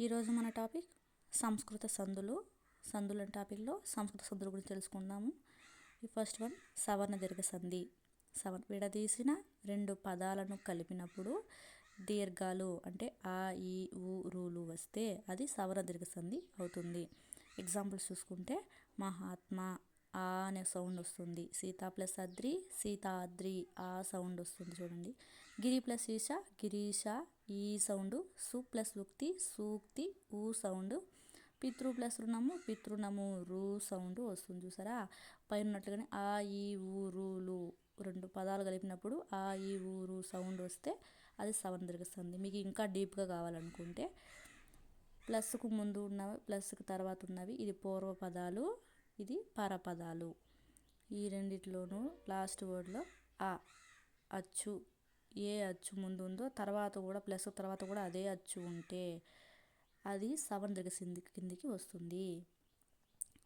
ఈరోజు మన టాపిక్ సంస్కృత సందులు. సందుల టాపిక్లో సంస్కృత సందుల గురించి తెలుసుకుందాము. ఈ ఫస్ట్ వన్ సవర్ణ దీర్ఘ సంధి. సవర్ విడదీసిన రెండు పదాలను కలిపినప్పుడు దీర్ఘాలు అంటే ఆ ఈ ఊ రూలు వస్తే అది సవర్ణ దీర్ఘ సంధి అవుతుంది. ఎగ్జాంపుల్స్ చూసుకుంటే మహాత్మా ఆ అనే సౌండ్ వస్తుంది. సీత ప్లస్ అద్రి సీతాద్రి ఆ సౌండ్ వస్తుంది చూడండి. గిరి ప్లస్ ఈష గిరీష ఈ సౌండ్ సు ప్లస్ ఉక్తి సూక్తి ఊ సౌండ్ పితృ ప్లస్ రుణము పితృణము రూ సౌండ్ వస్తుంది చూసారా? పైన ఉన్నట్లుగానే ఆ ఈ ఊ రూలు రెండు పదాలు కలిపినప్పుడు ఆ ఈ ఊరు సౌండ్ వస్తే అది సవరణ తిరుగుతుంది మీకు ఇంకా డీప్గా కావాలనుకుంటే ప్లస్కు ముందు ఉన్నవి ప్లస్కు తర్వాత ఉన్నవి ఇది పూర్వ పదాలు. ఇది పరపదాలు. ఈ రెండిట్లోనూ లాస్ట్ వర్డ్లో ఆ అచ్చు ఏ అచ్చు ముందు ఉందో తర్వాత కూడా ప్లస్ తర్వాత కూడా అదే అచ్చు ఉంటే అది సవర్ణ సింది కిందికి వస్తుంది.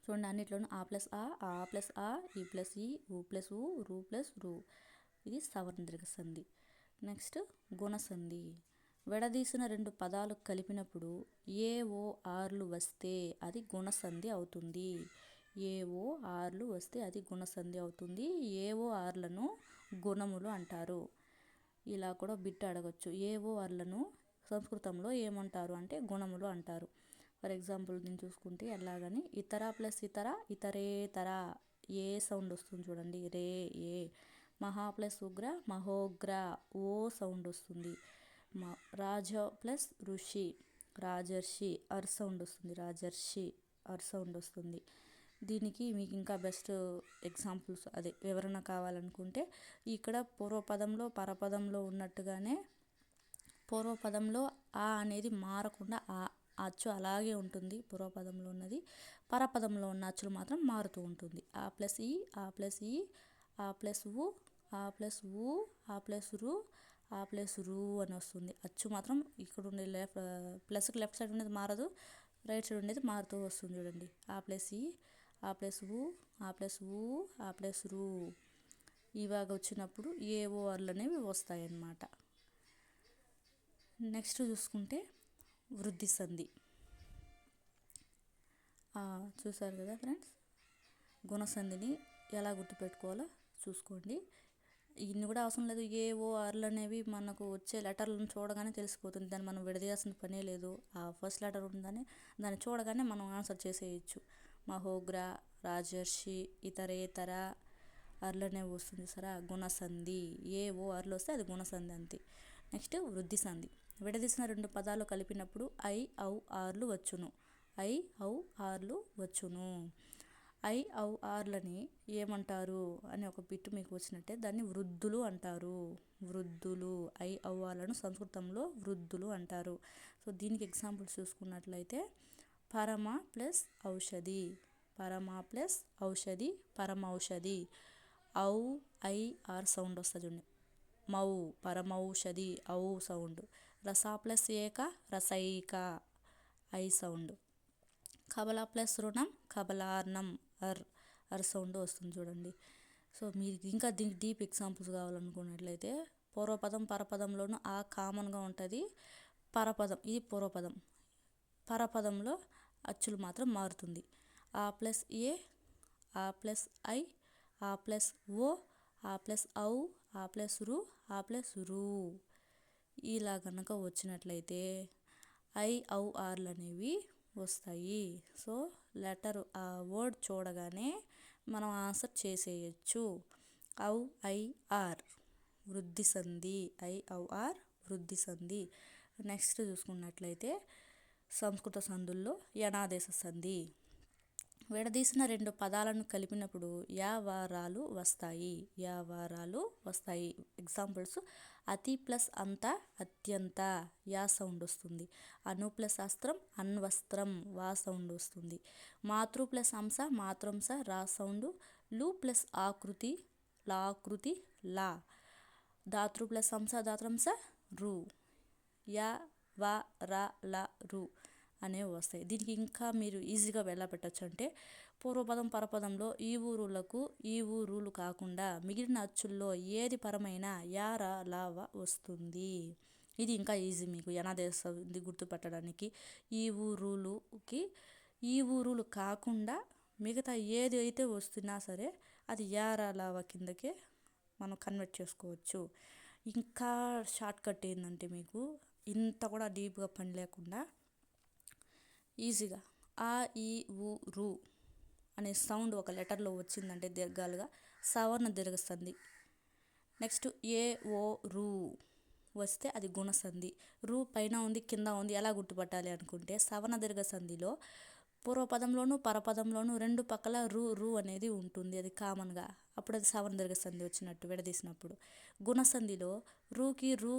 చూడండి అన్నిట్లోనూ ఆ ప్లస్ ఆ ఆ ప్లస్ ఆ ఈ ప్లస్ ఈ ఊ ప్లస్ ఊ రూ ప్లస్ రూ. ఇది సవర్ణ సంధి. నెక్స్ట్ గుణసంధి. విడదీసిన రెండు పదాలు కలిపినప్పుడు ఏ ఓ ఆర్లు వస్తే అది గుణసంధి అవుతుంది. ఏఓ ఆర్లు వస్తే అది గుణసంధి అవుతుంది. ఏఓ ఆర్లను గుణములు అంటారు. ఇలా కూడా బిట్ అడగచ్చు. ఏఓ ఆర్లను సంస్కృతంలో ఏమంటారు అంటే గుణములు అంటారు. ఫర్ ఎగ్జాంపుల్ దీన్ని చూసుకుంటే ఎలాగని ఇతర ప్లస్ ఇతర ఇతరేతర ఏ సౌండ్ వస్తుంది చూడండి. రే ఏ. మహా ప్లస్ ఉగ్ర మహోగ్ర ఓ సౌండ్ వస్తుంది. రాజ ప్లస్ ఋషి రాజర్షి అర్ సౌండ్ వస్తుంది. రాజర్షి అర్ సౌండ్ వస్తుంది. దీనికి మీకు ఇంకా బెస్ట్ ఎగ్జాంపుల్స్ అదే వివరణ కావాలనుకుంటే ఇక్కడ పూర్వపదంలో పరపదంలో ఉన్నట్టుగానే పూర్వపదంలో ఆ అనేది మారకుండా ఆ అచ్చు అలాగే ఉంటుంది. పూర్వపదంలో ఉన్నది పరపదంలో ఉన్న అచ్చులు మాత్రం మారుతూ ఉంటుంది. ఆ ప్లస్ ఈ ఆ ప్లస్ ఈ ఆ ప్లస్ ఊ ఆ ప్లస్ ఊ ఆ ప్లస్ రు ఆ ప్లస్ రూ అని వస్తుంది. అచ్చు మాత్రం ఇక్కడ ఉండే లెఫ్ట్ ప్లస్కి లెఫ్ట్ సైడ్ ఉండేది మారదు రైట్ సైడ్ ఉండేది మారుతూ వస్తుంది చూడండి. ఆ ప్లస్ ఈ ఆ ప్లస్ ఊ ఆ ప్లస్ ఊ ఆ ప్లస్ రూ. ఇవాగ వచ్చినప్పుడు ఏఓఆర్లు అనేవి వస్తాయన్నమాట. నెక్స్ట్ చూసుకుంటే వృద్ధి సంధి. చూసారు కదా ఫ్రెండ్స్? గుణసంధిని ఎలా గుర్తుపెట్టుకోవాలో చూసుకోండి. ఇన్ని కూడా అవసరం లేదు. ఏఓ ఆర్లు అనేవి మనకు వచ్చే లెటర్లను చూడగానే తెలిసిపోతుంది. దాన్ని మనం విడదీయాల్సిన పనే లేదు. ఆ ఫస్ట్ లెటర్ ఉందని దాన్ని చూడగానే మనం ఆన్సర్ చేసేయచ్చు. మహోగ్ర రాజర్షి ఇతరేతర అర్లనే వస్తుంది సరే గుణసంధి. ఏ ఓ అర్లు వస్తే అది గుణసంధి అంతే. నెక్స్ట్ వృద్ధి సంధి విడదీసిన రెండు పదాలు కలిపినప్పుడు ఐ ఔ ఆర్లు వచ్చును. ఐ ఔ ఆర్లు వచ్చును. ఐ ఔ ఆర్లని ఏమంటారు? అని ఒక బిట్టు మీకు వచ్చినట్టే దాన్ని వృద్ధులు అంటారు. వృద్ధులు. ఐ ఔ ఆర్లను సంస్కృతంలో వృద్ధులు అంటారు. సో దీనికి ఎగ్జాంపుల్స్ చూసుకున్నట్లయితే పరమ ప్లస్ ఔషధి. పరమ ప్లస్ ఔషధి పరమౌషధి ఔ ఐ ఆర్ సౌండ్ వస్తుంది చూడండి. మౌ పరమౌషధి ఔ సౌండ్. రస ప్లస్ ఏక రసైక ఐ సౌండ్. కబల ప్లస్ రుణం కబలార్ణం అర్ అర్ సౌండ్ వస్తుంది చూడండి. సో మీరు ఇంకా దీనికి డీప్ ఎగ్జాంపుల్స్ కావాలనుకున్నట్లయితే పూర్వపదం పరపదంలోనూ ఆ కామన్గా ఉంటుంది. పరపదం ఇది పూర్వపదం. పరపదంలో అచ్చులు మాత్రం మారుతుంది. ఆ ప్లస్ ఏ ఆ ప్లస్ ఐ ఆ ప్లస్ ఓ ఆ ప్లస్ ఔ ఆ ప్లస్ రు ఆ ప్లస్ రూ. ఇలా కనుక వచ్చినట్లయితే ఐ ఔ ఆర్లు అనేవి వస్తాయి. సో లెటర్ ఆ వర్డ్ చూడగానే మనం ఆన్సర్ చేసేయచ్చు. ఔ ఐ ఆర్ వృద్ధి సంధి. ఐ ఔ ఆర్ వృద్ధి సంధి. నెక్స్ట్ చూసుకున్నట్లయితే సంస్కృత సంధుల్లో యనాదేశ సంధి. విడదీసిన రెండు పదాలను కలిపినప్పుడు యావారాలు వస్తాయి. యావారాలు వస్తాయి. ఎగ్జాంపుల్స్ అతి ప్లస్ అంత అత్యంత యా సౌండ్ వస్తుంది. అను ప్లస్ అస్త్రం అన్వస్త్రం వా సౌండ్ వస్తుంది. మాతృ ప్లస్ అంశ మాతృంశ రా సౌండ్లు ప్లస్ ఆకృతి లాకృతి లా. దాతృ ప్లస్ అంశ దాత్రంశ రు. యా వ రా లా రు అనేవి వస్తాయి. దీనికి ఇంకా మీరు ఈజీగా వెళ్ళబెట్టచ్చు అంటే పూర్వపదం పరపదంలో ఈ ఊరులకు ఈ ఊరులు కాకుండా మిగిలిన అచ్చుల్లో ఏది పరమైన యార లావ వస్తుంది. ఇది ఇంకా ఈజీ మీకు యనాదేశ గుర్తుపెట్టడానికి. ఈ ఊరులుకి ఈ ఊరులు కాకుండా మిగతా ఏది అయితే వస్తున్నా సరే అది యారాలావ కిందకే మనం కన్వర్ట్ చేసుకోవచ్చు. ఇంకా షార్ట్కట్ ఏంటంటే మీకు ఇంత కూడా డీప్గా పని లేకుండా ఈజీగా ఆ ఈ ఊ రు అనే సౌండ్ ఒక లెటర్లో వచ్చిందంటే దీర్ఘాలుగా సవర్ణ దీర్ఘసంధి. నెక్స్ట్ ఏ ఓ రు వస్తే అది గుణసంధి. రూ పైన ఉంది కింద ఉంది ఎలా గుర్తుపట్టాలి అనుకుంటే సవర్ణ దీర్ఘసంధిలో పూర్వపదంలోను పరపదంలోను రెండు పక్కల రు రు అనేది ఉంటుంది అది కామన్గా. అప్పుడు అది సవర్ణ దీర్ఘసంధి వచ్చినట్టు విడదీసినప్పుడు. గుణసంధిలో రూకి రు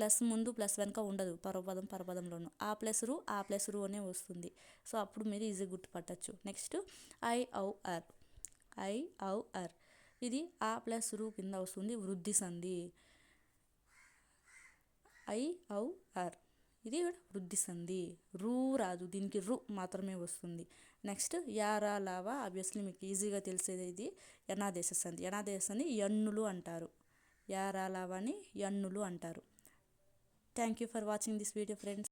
ప్లస్ ముందు ప్లస్ వెనక ఉండదు పరపదం పరపదంలోను ఆ ప్లస్ రు ఆ ప్లస్ రు అనే వస్తుంది. సో అప్పుడు మీరు ఈజీ గుర్తుపట్టచ్చు. నెక్స్ట్ ఐ ఔ ఆర్ ఐ ఔ ఆర్ ఇది ఆ ప్లస్ రు కింద వస్తుంది వృద్ధి సంధి. ఐ ఔ ఆర్ ఇది వృద్ధి సంధి. రూ రాదు. దీనికి రు మాత్రమే వస్తుంది. నెక్స్ట్ యారా లావా ఆబ్వియస్లీ మీకు ఈజీగా తెలిసేది ఇది యనాదేశ సంధి. యనాదేశ సంధి ఎన్నులు అంటారు. యారా లావాని ఎన్నులు అంటారు. Thank you for watching this video friends